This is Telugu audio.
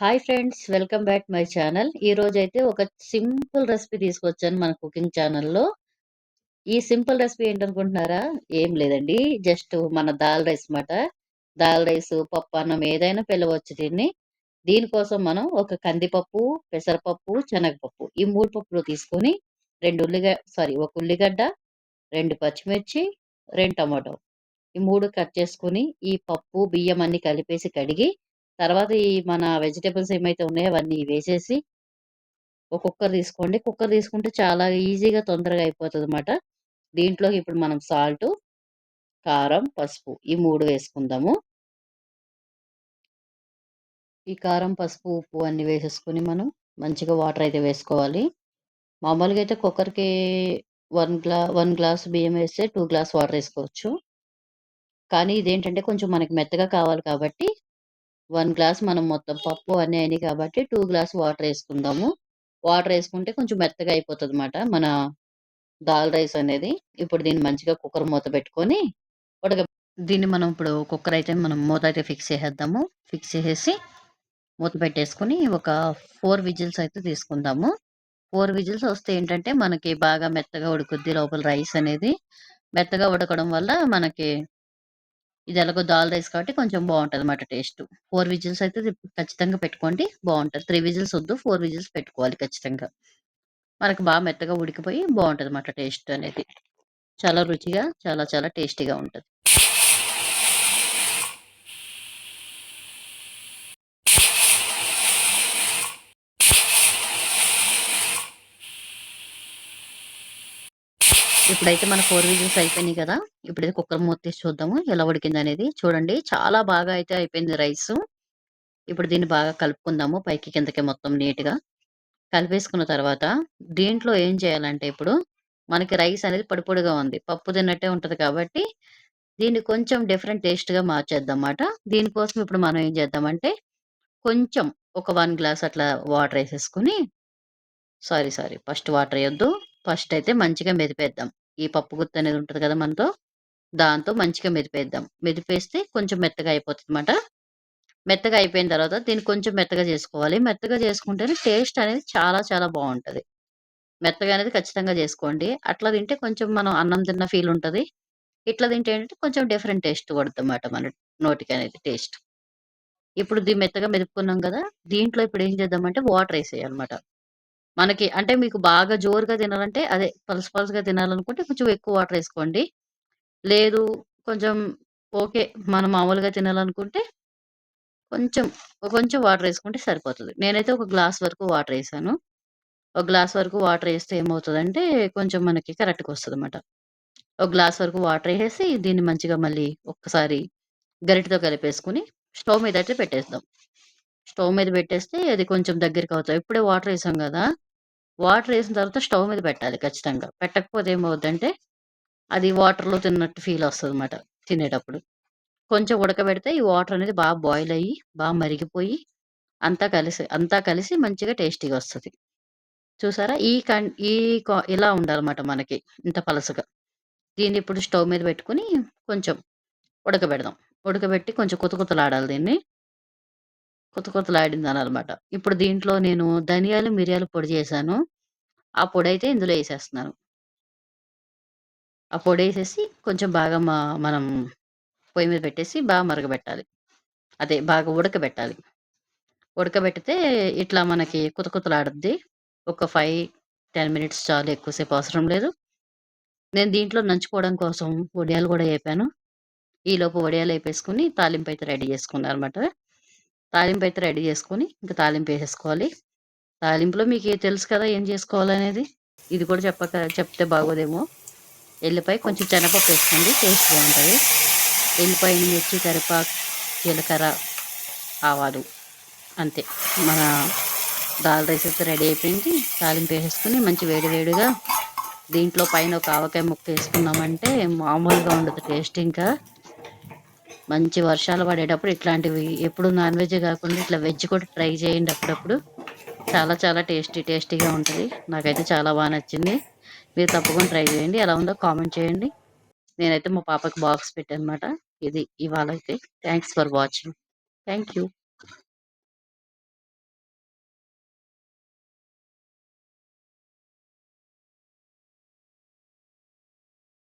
Hi friends welcome back my channel. ఈ అయితే ఒక సింపుల్ రెసిపీ తీసుకొచ్చాను మన కుకింగ్ ఛానల్లో. ఈ సింపుల్ రెసిపీ ఏంటనుకుంటున్నారా? ఏం లేదండి. జస్ట్ మన దాల్ రైస్ మాట దాల్ రైస్ పప్పు అన్నం ఏదైనా పిలవచ్చు దీన్ని. దీనికోసం మనం ఒక కందిపప్పు పెసరపప్పు శనగపప్పు ఈ మూడు పప్పులు తీసుకొని రెండు ఉల్లిగడ్డ సారీ ఒక ఉల్లిగడ్డ రెండు పచ్చిమిర్చి రెండు టమాటో ఈ మూడు కట్ చేసుకుని ఈ పప్పు బియ్యం అన్ని కలిపేసి కడిగి తర్వాత ఈ మన వెజిటేబుల్స్ ఏమైతే ఉన్నాయో అవన్నీ వేసేసి ఒక కుక్కర్ తీసుకోండి. కుక్కర్ తీసుకుంటే చాలా ఈజీగా తొందరగా అయిపోతుంది అనమాట దీంట్లో ఇప్పుడు మనం సాల్ట్ కారం పసుపు ఈ మూడు వేసుకుందాము. ఈ కారం పసుపు ఉప్పు అన్ని వేసేసుకుని మనం మంచిగా వాటర్ అయితే వేసుకోవాలి. మామూలుగా అయితే కుక్కర్కి వన్ గ్లా వన్ గ్లాస్ బియ్యం వేస్తే టూ గ్లాస్ వాటర్ వేసుకోవచ్చు. కానీ ఇదేంటంటే కొంచెం మనకి మెత్తగా కావాలి కాబట్టి వన్ గ్లాస్ మనం మొత్తం పప్పు అన్నీ అయినాయి కాబట్టి టూ గ్లాస్ వాటర్ వేసుకుందాము. వాటర్ వేసుకుంటే కొంచెం మెత్తగా అయిపోతుంది అనమాట మన దాల్ రైస్ అనేది. ఇప్పుడు దీన్ని మంచిగా కుక్కర్ మూత పెట్టుకొని ఉడక దీన్ని మనం ఇప్పుడు కుక్కర్ అయితే మనం మూత అయితే ఫిక్స్ చేసేద్దాము. ఫిక్స్ చేసేసి మూత పెట్టేసుకుని ఒక ఫోర్ విజిల్స్ అయితే తీసుకుందాము. ఫోర్ విజిల్స్ వస్తే ఏంటంటే మనకి బాగా మెత్తగా ఉడుకుద్ది లోపల రైస్ అనేది. మెత్తగా ఉడకడం వల్ల మనకి ఇది ఎలాగో దాల్ రైస్ కాబట్టి కొంచెం బాగుంటుంది అనమాట టేస్ట్. ఫోర్ విజిల్స్ అయితే ఖచ్చితంగా పెట్టుకోండి బాగుంటుంది. త్రీ విజిల్స్ వద్దు ఫోర్ విజిల్స్ పెట్టుకోవాలి ఖచ్చితంగా. మనకు బాగా మెత్తగా ఉడికిపోయి బాగుంటుంది అన్నమాట టేస్ట్ అనేది. చాలా రుచిగా చాలా చాలా టేస్టీగా ఉంటుంది. ఇప్పుడైతే మన ఫోర్ విజిల్స్ అయిపోయినాయి కదా ఇప్పుడైతే కుక్కర్ మూత తీసి చూద్దాము ఎలా ఉడికింది అనేది. చూడండి చాలా బాగా అయితే అయిపోయింది రైస్. ఇప్పుడు దీన్ని బాగా కలుపుకుందాము పైకి కిందకి మొత్తం నీట్గా. కలిపేసుకున్న తర్వాత దీంట్లో ఏం చేయాలంటే ఇప్పుడు మనకి రైస్ అనేది పొడిపొడిగా ఉంది పప్పు తిన్నట్టే ఉంటుంది కాబట్టి దీన్ని కొంచెం డిఫరెంట్ టేస్ట్గా మార్చేద్దాం దీనికోసం ఇప్పుడు మనం ఏం చేద్దామంటే కొంచెం ఒక వన్ గ్లాస్ అట్లా వాటర్ వేసేసుకుని సారీ సారీ ఫస్ట్ వాటర్ వేయొద్దు. ఫస్ట్ అయితే మంచిగా మెదిపేద్దాం. ఈ పప్పు గుత్త అనేది ఉంటుంది కదా మనతో దాంతో మంచిగా మెదిపేద్దాం. మెదిపేస్తే కొంచెం మెత్తగా అయిపోతుంది అనమాట మెత్తగా అయిపోయిన తర్వాత దీన్ని కొంచెం మెత్తగా చేసుకోవాలి. మెత్తగా చేసుకుంటేనే టేస్ట్ అనేది చాలా చాలా బాగుంటుంది. మెత్తగా అనేది ఖచ్చితంగా చేసుకోండి. అట్లా తింటే కొంచెం మనం అన్నం తిన్న ఫీల్ ఉంటుంది. ఇట్లా తింటే ఏంటంటే కొంచెం డిఫరెంట్ టేస్ట్ పడుతుంది అన్నమాట మన నోటికి అనేది టేస్ట్. ఇప్పుడు దీన్ని మెత్తగా మెదుపుకున్నాం కదా దీంట్లో ఇప్పుడు ఏం చేద్దామంటే వాటర్ వేసేయాలన్నమాట. మనకి అంటే మీకు బాగా జోరుగా తినాలంటే అదే పలుసు పలుసుగా తినాలనుకుంటే కొంచెం ఎక్కువ వాటర్ వేసుకోండి. లేదు కొంచెం ఓకే మనం మామూలుగా తినాలనుకుంటే కొంచెం కొంచెం వాటర్ వేసుకుంటే సరిపోతుంది. నేనైతే ఒక గ్లాస్ వరకు వాటర్ వేసాను. ఒక గ్లాస్ వరకు వాటర్ వేస్తే ఏమవుతుందంటే కొంచెం మనకి కరెక్ట్గా వస్తుంది అనమాట ఒక గ్లాస్ వరకు వాటర్ వేసేసి దీన్ని మంచిగా మళ్ళీ ఒక్కసారి గరిటతో కలిపేసుకుని స్టవ్ మీద అయితే పెట్టేద్దాం. స్టవ్ మీద పెట్టేస్తే అది కొంచెం దగ్గరికి అవుతుంది. ఇప్పుడే వాటర్ వేసాం కదా! వాటర్ వేసిన తర్వాత స్టవ్ మీద పెట్టాలి ఖచ్చితంగా. పెట్టకపోతే ఏమవుద్దంటే అది వాటర్లో తిన్నట్టు ఫీల్ వస్తుంది అనమాట తినేటప్పుడు. కొంచెం ఉడకబెడితే ఈ వాటర్ అనేది బాగా బాయిల్ అయ్యి బాగా మరిగిపోయి అంతా కలిసి అంతా కలిసి మంచిగా టేస్టీగా వస్తుంది. చూసారా? ఈ కన్ ఈ ఇలా ఉండాలన్నమాట మనకి ఇంత పలసగా. దీన్ని ఇప్పుడు స్టవ్ మీద పెట్టుకుని కొంచెం ఉడకబెడదాం. ఉడకబెట్టి కొంచెం కొత్త కొత్తలాడాలి దీన్ని. కొత్త కొత్తలాడింది అనమాట ఇప్పుడు దీంట్లో నేను ధనియాలు మిరియాలు పొడి చేశాను. ఆ పొడి అయితే ఇందులో వేసేస్తున్నాను ఆ పొడి వేసేసి కొంచెం బాగా మా మనం పొయ్యి మీద పెట్టేసి బాగా మరగబెట్టాలి. అదే బాగా ఉడకబెట్టాలి. ఉడకబెడితే ఇట్లా మనకి కుత కొత్తలాడుద్ది. ఒక ఫైవ్ టెన్ మినిట్స్ చాలు ఎక్కువసేపు అవసరం లేదు. నేను దీంట్లో నంచుకోవడం కోసం వడియాలు కూడా వేపాను. ఈలోపు వడియాలు వేపేసుకుని తాలింపు అయితే రెడీ చేసుకున్నాను అనమాట తాలింపు అయితే రెడీ చేసుకొని ఇంకా తాలింపు వేసేసుకోవాలి. తాలింపులో మీకు తెలుసు కదా ఏం చేసుకోవాలనేది? ఇది కూడా చెప్పక చెప్తే బాగోదేమో. ఎల్లిపాయ కొంచెం శనగపప్పు వేసుకోండి టేస్ట్ బాగుంటుంది. ఎల్లిపాయ మిర్చి కరివేపాకు జీలకర్ర ఆవాలు అంతే. మన దాల్ రైస్ అయితే రెడీ అయిపోయింది. తాలింపు వేసేసుకుని మంచి వేడి వేడిగా దీంట్లో పైన ఒక ఆవకాయ ముక్క వేసుకున్నామంటే మామూలుగా ఉండదు టేస్ట్ ఇంకా. మంచి వర్షాలు పడేటప్పుడు ఇట్లాంటివి ఎప్పుడు నాన్ వెజ్ కాకుండా ఇట్లా వెజ్ కూడా ట్రై చేయండి అప్పుడప్పుడు. చాలా చాలా టేస్టీ టేస్టీగా ఉంటుంది. నాకైతే చాలా బాగా నచ్చింది. మీరు తప్పకుండా ట్రై చేయండి. ఎలా ఉందో కామెంట్ చేయండి. నేనైతే మా పాపకి బాక్స్ పెట్టాను అనమాట ఇది ఇవాళ అయితే. Thanks for watching thank you